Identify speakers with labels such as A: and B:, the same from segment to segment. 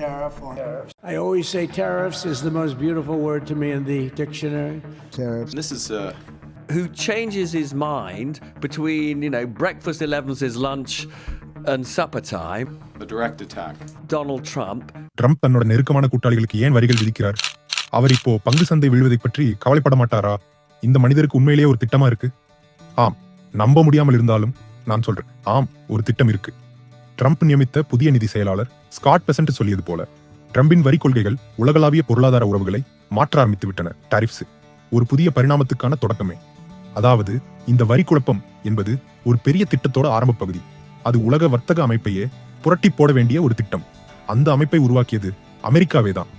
A: tariff on
B: I always say tariffs is the most beautiful word to me in the dictionary.
A: tariffs.
C: This is uh,
D: who changes his mind between, you know, breakfast 11's his lunch and supper time,
C: a direct attack.
D: Donald Trump,
E: Trump தன்னோட நெருக்கமான கூட்டாளிகளுக்கு ஏன் வரிகள் விதிக்கிறார் அவர் இப்போ பங்கு சந்தை விழுவதை பற்றி கவலைப்பட மாட்டாரா இந்த மனிதருக்கு உண்மையிலேயே ஒரு திட்டமா இருக்கு ஆம் நம்ப முடியாமல் இருந்தாலும் நான் சொல்றேன் ஆம் ஒரு திட்டம் இருக்கு ட்ரம்ப் நியமித்த புதிய நிதி செயலாளர் ஸ்காட் பெசன்ட் சொல்லியது போல ட்ரம்பின் வரி கொள்கைகள் உலகளாவிய பொருளாதார உறவுகளை மாற்ற ஆரம்பித்து விட்டன டாரிஃப்ஸ் ஒரு புதிய பரிணாமத்துக்கான தொடக்கமே. அதாவது இந்த வரி குழப்பம் என்பது ஒரு பெரிய திட்டத்தோட ஆரம்ப பகுதி. அது உலக வர்த்தக அமைப்பையே புரட்டி போட வேண்டிய ஒரு திட்டம். அந்த அமைப்பை உருவாக்கியது அமெரிக்காவே தான்.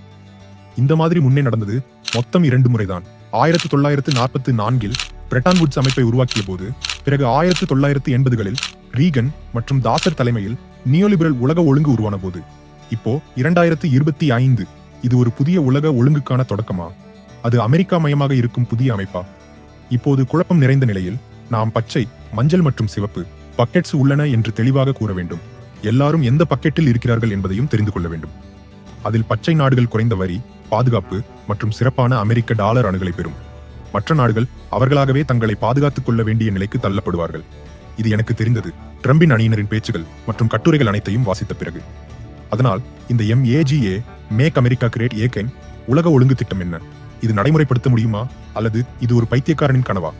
E: இந்த மாதிரி முன்னே நடந்தது மொத்தம் இரண்டு முறைதான். ஆயிரத்தி தொள்ளாயிரத்து நாற்பத்தி நான்கில் பிரெட்டான் வுட்ஸ் அமைப்பை உருவாக்கிய போது பிறகு ஆயிரத்தி தொள்ளாயிரத்து எண்பதுகளில் ரீகன் மற்றும் தாசர் தலைமையில் நியோலிபரல் உலக ஒழுங்கு உருவான போது. இப்போ இரண்டாயிரத்து இருபத்தி ஐந்து. இது ஒரு புதிய உலக ஒழுங்குக்கான தொடக்கமா? அது அமெரிக்கா மயமாக இருக்கும் புதிய அமைப்பா? இப்போது குழப்பம் நிறைந்த நிலையில் நாம் பச்சை மஞ்சள் மற்றும் சிவப்பு பக்கெட்ஸ் உள்ளன என்று தெளிவாக கூற வேண்டும். எல்லாரும் எந்த பக்கெட்டில் இருக்கிறார்கள் என்பதையும் தெரிந்து கொள்ள வேண்டும். அதில் பச்சை நாடுகள் குறைந்த வரி பாதுகாப்பு மற்றும் சிறப்பான அமெரிக்க டாலர் அணுகலை பெறும். மற்ற நாடுகள் அவர்களாகவே தங்களை பாதுகாத்துக் கொள்ள வேண்டிய நிலைக்கு தள்ளப்படுவார்கள். இது எனக்கு தெரிந்தது. ட்ரம்பின் அணியினரின் பேச்சுகள் மற்றும் கட்டுரைகள் அனைத்தையும் வாசித்த பிறகு. அதனால் இந்த MAGA make America great again உலக ஒழுங்கு திட்டம் என்ன? இது நடைமுறைப்படுத்த முடியுமா? அல்லது இது ஒரு பைத்தியக்காரனின் கனவா?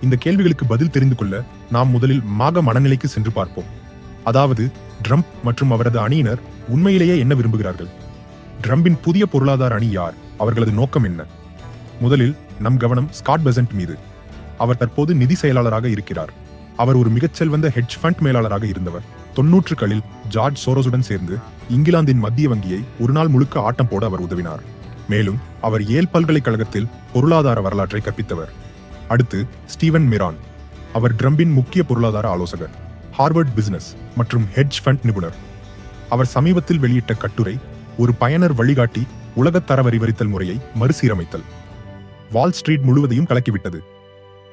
E: இந்த கேள்விகளுக்கு பதில் தெரிந்து கொள்ள நாம் முதலில் மாக மனநிலைக்கு சென்று பார்ப்போம். அதாவது ட்ரம்ப் மற்றும் அவரது அணியினர் உண்மையிலேயே என்ன விரும்புகிறார்கள்? ட்ரம்பின் புதிய பொருளாதார அணி யார்? அவர்களது நோக்கம் என்ன? முதலில் நம் கவனம் ஸ்காட் பெசன்ட் மீது. அவர் தற்போது நிதி செயலாளராக இருக்கிறார். அவர் ஒரு மிகச்செல்வந்த ஹெட்ஜ் ஃபண்ட் மேலாளராக இருந்தவர். தொன்னூற்றுகளில் ஜார்ஜ் சோரோஸுடன் சேர்ந்து இங்கிலாந்தின் மத்திய வங்கியை ஒரு நாள் முழுக்க ஆட்டம் போட அவர் உதவினார். மேலும் அவர் ஏல் பல்கலைக்கழகத்தில் பொருளாதார வரலாற்றை கற்பித்தவர். அடுத்து ஸ்டீவன் மிரான். அவர் ட்ரம்பின் முக்கிய பொருளாதார ஆலோசகர் ஹார்வர்ட் பிசினஸ் மற்றும் ஹெட்ஜ் ஃபண்ட் நிபுணர். அவர் சமீபத்தில் வெளியிட்ட கட்டுரை ஒரு பயனர் வழிகாட்டி உலகத் தர வரிவரித்தல் முறையை மறுசீரமைத்தல். வால் ஸ்ட்ரீட் முழுவதையும் கலக்கிவிட்டது.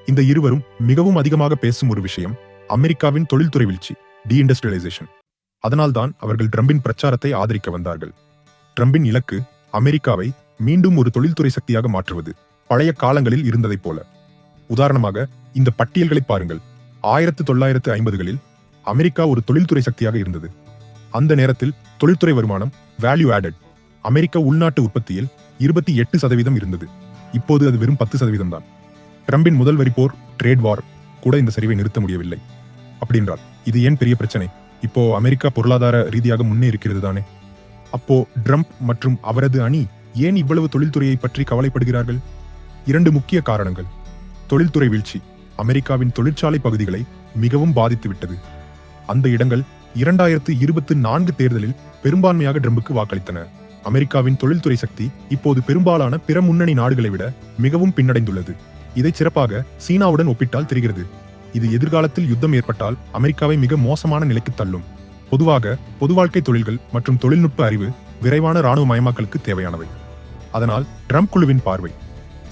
E: இந்த இருவரும் மிகவும் அதிகமாக பேசும் ஒரு விஷயம் அமெரிக்காவின் தொழில்துறை வீழ்ச்சி டீஇண்டஸ்ட்ரியலைசேஷன் அதனால்தான் அவர்கள் ட்ரம்பின் பிரச்சாரத்தை ஆதரிக்க வந்தார்கள். ட்ரம்பின் இலக்கு அமெரிக்காவை மீண்டும் ஒரு தொழில்துறை சக்தியாக மாற்றுவது பழைய காலங்களில் இருந்ததைப் போல. உதாரணமாக இந்த பட்டியல்களை பாருங்கள். ஆயிரத்து தொள்ளாயிரத்து ஐம்பதுகளில் அமெரிக்கா ஒரு தொழில்துறை சக்தியாக இருந்தது. அந்த நேரத்தில் தொழில்துறை வருமானம் வேல்யூ ஆடட் அமெரிக்க உள்நாட்டு உற்பத்தியில் இருபத்தி எட்டு சதவீதம் இருந்தது. இப்போது அது வெறும் பத்து சதவீதம் தான் ட்ரம்பின் முதல் வரி போர் ட்ரேட் வார் கூட இந்த சரிவை நிறுத்த முடியவில்லை. அப்படின்றார் இது ஏன் பெரிய பிரச்சனை? இப்போ அமெரிக்கா பொருளாதார ரீதியாக முன்னே இருக்கிறது தானே? அப்போ ட்ரம்ப் மற்றும் அவரது அணி ஏன் இவ்வளவு தொழில்துறையை பற்றி கவலைப்படுகிறார்கள்? இரண்டு முக்கிய காரணங்கள். தொழில்துறை வீழ்ச்சி அமெரிக்காவின் தொழிற்சாலை பகுதிகளை மிகவும் பாதித்துவிட்டது அந்த இடங்கள் இரண்டாயிரத்து இருபத்தி நான்கு தேர்தலில் பெரும்பான்மையாக ட்ரம்புக்கு வாக்களித்தன. அமெரிக்காவின் தொழில்துறை சக்தி இப்போது பெரும்பாலான பிற முன்னணி நாடுகளை விட மிகவும் பின்னடைந்துள்ளது. இதை சிறப்பாக சீனாவுடன் ஒப்பிட்டால் தெரிகிறது. இது எதிர்காலத்தில் யுத்தம் ஏற்பட்டால் அமெரிக்காவை மிக மோசமான நிலைக்கு தள்ளும். பொதுவாக பொது வாழ்க்கை தொழில்கள் மற்றும் தொழில்நுட்ப அறிவு விரைவான ராணுவ மயமாக்கலுக்கு தேவையானவை. அதனால் ட்ரம்ப் குழுவின் பார்வை.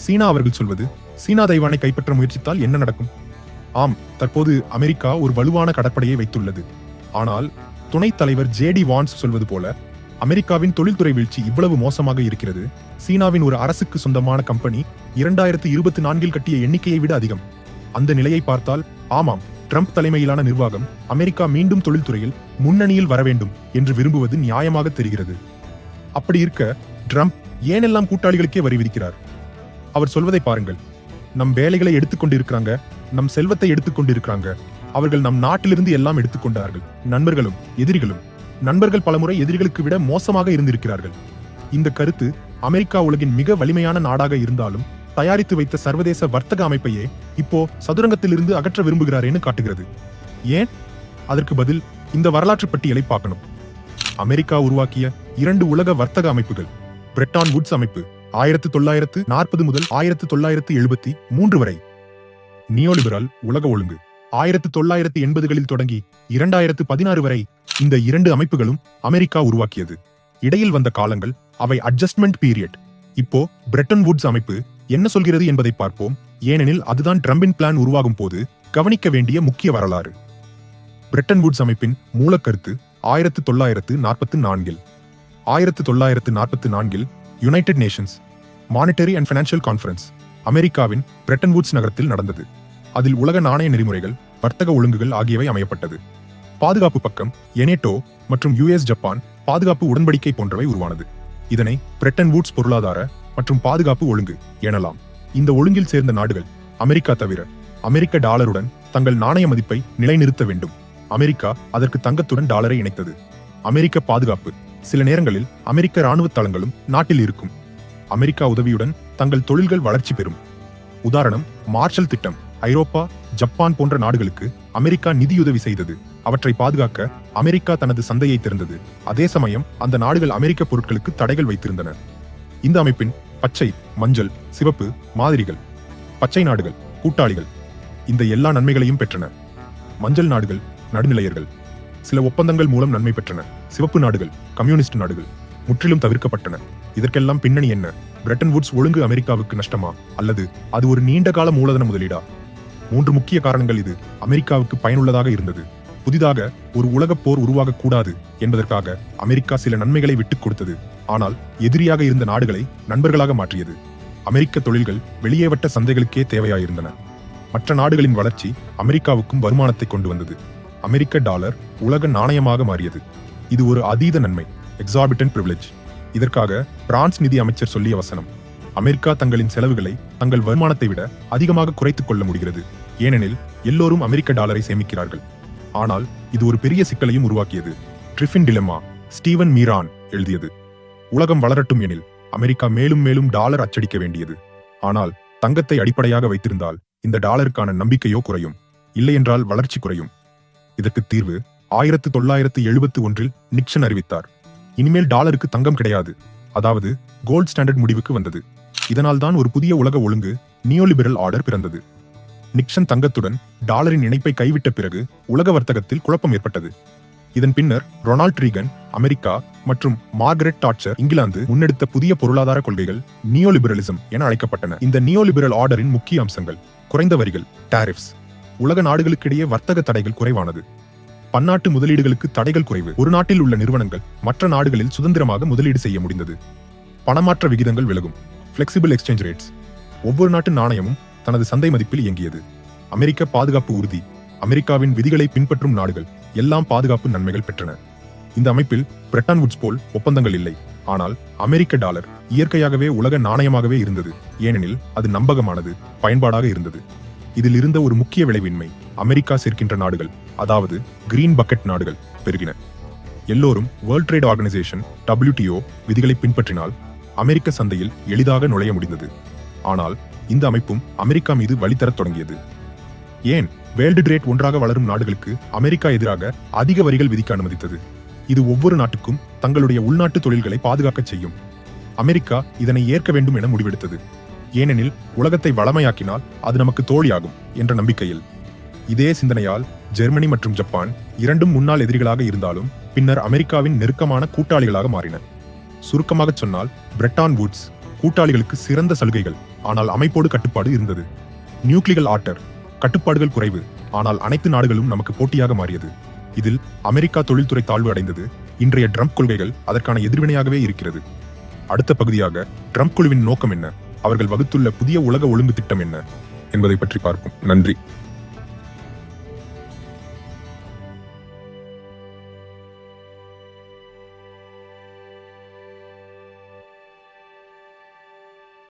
E: சீனா அவர்கள் சொல்வது சீனா தைவானை கைப்பற்ற முயற்சித்தால் என்ன நடக்கும்? ஆம் தற்போது அமெரிக்கா ஒரு வலுவான கடற்படையை வைத்துள்ளது. ஆனால் துணைத் தலைவர் ஜேடி வான்ஸ் சொல்வது போல அமெரிக்காவின் தொழில்துறை வீழ்ச்சி இவ்வளவு மோசமாக இருக்கிறது. சீனாவின் ஒரு அரசுக்கு சொந்தமான கம்பெனி இரண்டாயிரத்து இருபத்தி நான்கில் கட்டிய எண்ணிக்கையை விட அதிகம். அந்த நிலையை பார்த்தால் ஆமாம் ட்ரம்ப் தலைமையிலான நிர்வாகம் அமெரிக்கா மீண்டும் தொழில்துறையில் முன்னணியில் வர வேண்டும் என்று விரும்புவது நியாயமாக தெரிகிறது. அப்படி இருக்க ட்ரம்ப் ஏனெல்லாம் கூட்டாளிகளுக்கே வரி விதிக்கிறார் அவர் சொல்வதை பாருங்கள். நம் வேலைகளை எடுத்துக்கொண்டிருக்கிறாங்க நம் செல்வத்தை எடுத்துக்கொண்டிருக்கிறாங்க. அவர்கள் நம் நாட்டிலிருந்து எல்லாம் எடுத்துக்கொண்டார்கள். நண்பர்களும் எதிரிகளும் நண்பர்கள் பலமுறை எதிரிகளுக்கு விட மோசமாக இருந்திருக்கிறார்கள். இந்த கருத்து அமெரிக்கா உலகின் மிக வலிமையான நாடாக இருந்தாலும் தயாரித்து வைத்த சர்வதேச வர்த்தக அமைப்பையே இப்போ சதுரங்கத்திலிருந்து அகற்ற விரும்புகிறாரேன்னு காட்டுகிறது. ஏன்? அதற்கு பதில் இந்த வரலாற்று பட்டியலை பார்க்கணும். அமெரிக்கா உருவாக்கிய இரண்டு உலக வர்த்தக அமைப்புகள் பிரெட்டான் வுட்ஸ் அமைப்பு ஆயிரத்து தொள்ளாயிரத்து நாற்பது முதல் ஆயிரத்து தொள்ளாயிரத்து எழுபத்தி மூன்று வரை. நியோலிபரல் உலக ஒழுங்கு ஆயிரத்து தொள்ளாயிரத்து எண்பதுகளில் தொடங்கி இரண்டாயிரத்து பதினாறு வரை இந்த இரண்டு அமைப்புகளும் அமெரிக்கா உருவாக்கியது. இடையில் வந்த காலங்கள் அவை அட்ஜஸ்ட்மெண்ட் பீரியட் இப்போ பிரெட்டன் வுட்ஸ் அமைப்பு என்ன சொல்கிறது என்பதை பார்ப்போம். ஏனெனில் அதுதான் ட்ரம்பின் பிளான் உருவாகும் போது கவனிக்க வேண்டிய முக்கிய வரலாறு. பிரெட்டன் வுட்ஸ் அமைப்பின் மூலக்கருத்து ஆயிரத்து தொள்ளாயிரத்து நாற்பத்தி நான்கில். ஆயிரத்து தொள்ளாயிரத்து நாற்பத்தி நான்கில் United Nations monetary and financial conference அமெரிக்காவின் பிரெட்டன் வுட்ஸ் நகரத்தில் நடந்தது. அதில் உலக நாணய நெறிமுறைகள் வர்த்தக ஒழுங்குகள் ஆகியவை அமையப்பட்டது. பாதுகாப்பு பக்கம் எனேட்டோ மற்றும் யுஎஸ் ஜப்பான் பாதுகாப்பு உடன்படிக்கை போன்றவை உருவானது. இதனை பிரெட்டன் வூட்ஸ் பொருளாதார மற்றும் பாதுகாப்பு ஒழுங்கு எனலாம். இந்த ஒழுங்கில் சேர்ந்த நாடுகள் அமெரிக்கா தவிர அமெரிக்க டாலருடன் தங்கள் நாணய மதிப்பை நிலைநிறுத்த வேண்டும். அமெரிக்கா அதற்கு தங்கத்துடன் டாலரை இணைத்தது. அமெரிக்க பாதுகாப்பு சில நேரங்களில் அமெரிக்க ராணுவ தளங்களும் நாட்டில் இருக்கும். அமெரிக்கா உதவியுடன் தங்கள் தொழில்கள் வளர்ச்சி பெறும். உதாரணம் மார்ஷல் திட்டம் ஐரோப்பா ஜப்பான் போன்ற நாடுகளுக்கு அமெரிக்கா நிதியுதவி செய்தது. அவற்றை பாதுகாக்க அமெரிக்கா தனது சந்தையை திறந்தது. அதே சமயம் அந்த நாடுகள் அமெரிக்க பொருட்களுக்கு தடைகள் வைத்திருந்தன. இந்த அமைப்பின் பச்சை மஞ்சள் சிவப்பு மாதிரிகள் பச்சை நாடுகள் கூட்டாளிகள் இந்த எல்லா நன்மைகளையும் பெற்றன. மஞ்சள் நாடுகள் நடுநிலையர்கள். சில ஒப்பந்தங்கள் மூலம் நன்மை பெற்றன. சிவப்பு நாடுகள் கம்யூனிஸ்ட் நாடுகள் முற்றிலும் தவிர்க்கப்பட்டன. இதற்கெல்லாம் பின்னணி என்ன? பிரெட்டன் வுட்ஸ் ஒழுங்கு அமெரிக்காவுக்கு நஷ்டமா? அல்லது அது ஒரு நீண்ட கால மூலதன முதலீடா? மூன்று முக்கிய காரணங்கள் இது. அமெரிக்காவுக்கு பயனுள்ளதாக இருந்தது. புதிதாக ஒரு உலகப் போர் உருவாகக்கூடாது என்பதற்காக அமெரிக்கா சில நன்மைகளை விட்டுக் கொடுத்தது. ஆனால் எதிரியாக இருந்த நாடுகளை நண்பர்களாக மாற்றியது. அமெரிக்க தொழில்கள் வெளியே வட்ட சந்தைகளுக்கே தேவையாயிருந்தன. மற்ற நாடுகளின் வளர்ச்சி அமெரிக்காவுக்கும் வருமானத்தை கொண்டு வந்தது. அமெரிக்க டாலர் உலக நாணயமாக மாறியது. இது ஒரு அதீத நன்மை எக்ஸாபிட்டன் பிரிவிலேஜ் இதற்காக பிரான்ஸ் நிதி அமைச்சர் சொல்லிய வசனம் அமெரிக்கா தங்களின் செலவுகளை தங்கள் வருமானத்தை விட அதிகமாக குறைத்துக் கொள்ள முடிகிறது. ஏனெனில் எல்லோரும் அமெரிக்க டாலரை சேமிக்கிறார்கள். ஆனால் இது ஒரு பெரிய சிக்கலையும் உருவாக்கியது. ட்ரிஃபின் டிலெமா ஸ்டீவன் மீரான் எழுதியது. உலகம் வளரட்டும் எனில் அமெரிக்கா மேலும் மேலும் டாலர் அச்சடிக்க வேண்டியது. ஆனால் தங்கத்தை அடிப்படையாக வைத்திருந்தால் இந்த டாலருக்கான நம்பிக்கையோ குறையும். இல்லையென்றால் வளர்ச்சி குறையும். இதற்கு தீர்வு ஆயிரத்து தொள்ளாயிரத்து எழுபத்து ஒன்றில் நிக்சன் அறிவித்தார். இனிமேல் டாலருக்கு தங்கம் கிடையாது. அதாவது கோல்ட் ஸ்டாண்டர்ட் முடிவுக்கு வந்தது. இதனால்தான் ஒரு புதிய உலக ஒழுங்கு நியோலிபரல் ஆர்டர் பிறந்தது. நிக்சன் தங்கத்துடன் டாலரின் இணைப்பை கைவிட்ட பிறகு உலக வர்த்தகத்தில் குழப்பம் ஏற்பட்டது. இதன் பின்னர் ரொனால்ட் ரீகன் அமெரிக்கா மற்றும் மார்கரெட் டாட்சர் இங்கிலாந்து முன்னெடுத்த புதிய பொருளாதார கொள்கைகள் நியோலிபரலிசம் என அழைக்கப்பட்டன. இந்த நியோலிபரல் ஆர்டரின் முக்கிய அம்சங்கள் குறைந்த வரிகள் டாரிஃப்ஸ் உலக நாடுகளுக்கிடையே வர்த்தக தடைகள் குறைவானது. பன்னாட்டு முதலீடுகளுக்கு தடைகள் குறைவு. ஒரு நாட்டில் உள்ள நிறுவனங்கள் மற்ற நாடுகளில் சுதந்திரமாக முதலீடு செய்ய முடிந்தது. பணமாற்ற விகிதங்கள் விலகும். ஃப்ளெக்சிபிள் எக்ஸ்சேஞ்ச் ரேட்ஸ் ஒவ்வொரு நாட்டு நாணயமும் தனது சந்தை மதிப்பில் இயங்கியது. அமெரிக்க பாதுகாப்பு உறுதி அமெரிக்காவின் விதிகளை பின்பற்றும் நாடுகள் எல்லாம் பாதுகாப்பு நன்மைகள் பெற்றன. இந்த அமைப்பில் பிரெட்டன் வுட்ஸ் போல் ஒப்பந்தங்கள் இல்லை. ஆனால் அமெரிக்க டாலர் இயற்கையாகவே உலக நாணயமாகவே இருந்தது. ஏனெனில் அது நம்பகமானது பயன்பாடாக இருந்தது. இதில் இருந்த ஒரு முக்கிய விளைவின்மை அமெரிக்கா சேர்க்கின்ற நாடுகள் அதாவது கிரீன் பக்கெட் நாடுகள் பெருகின. எல்லோரும் வேர்ல்ட் ட்ரேட் ஆர்கனைசேஷன் டபிள்யூடிஓ விதிகளை பின்பற்றினால் அமெரிக்க சந்தையில் எளிதாக நுழைய முடிந்தது. ஆனால் இந்த அமைப்பும் அமெரிக்கா மீது வழித்தரத் தொடங்கியது. ஏன்? வேர்ல்டு ட்ரேட் ஒன்றாக வளரும் நாடுகளுக்கு அமெரிக்கா எதிராக அதிக வரிகள் விதிக்க அனுமதித்தது. இது ஒவ்வொரு நாட்டுக்கும் தங்களுடைய உள்நாட்டு தொழில்களை பாதுகாக்கச் செய்யும். அமெரிக்கா இதனை ஏற்க வேண்டும் என முடிவெடுத்தது. ஏனெனில் உலகத்தை வளமையாக்கினால் அது நமக்கு தோழியாகும் என்ற நம்பிக்கையில். இதே சிந்தனையால் ஜெர்மனி மற்றும் ஜப்பான் இரண்டும் முன்னாள் எதிரிகளாக இருந்தாலும் பின்னர் அமெரிக்காவின் நெருக்கமான கூட்டாளிகளாக மாறின. சுருக்கமாக சொன்னால் பிரெட்டான் வுட்ஸ் கூட்டாளிகளுக்கு சிறந்த சலுகைகள் ஆனால் அமைப்போடு கட்டுப்பாடு இருந்தது. நியூக்ளிகல் ஆர்டர் கட்டுப்பாடுகள் குறைவு ஆனால் அனைத்து நாடுகளும் நமக்கு போட்டியாக மாறியது. இதில் அமெரிக்கா தொழில்துறை தாழ்வு அடைந்தது. இன்றைய ட்ரம்ப் கொள்கைகள் அதற்கான எதிர்வினையாகவே இருக்கிறது. அடுத்த பகுதியாக ட்ரம்ப் குழுவின் நோக்கம் என்ன? அவர்கள் வகுத்துள்ள புதிய உலக ஒழுங்கு திட்டம் என்ன? என்பதை பற்றி பார்ப்போம். நன்றி.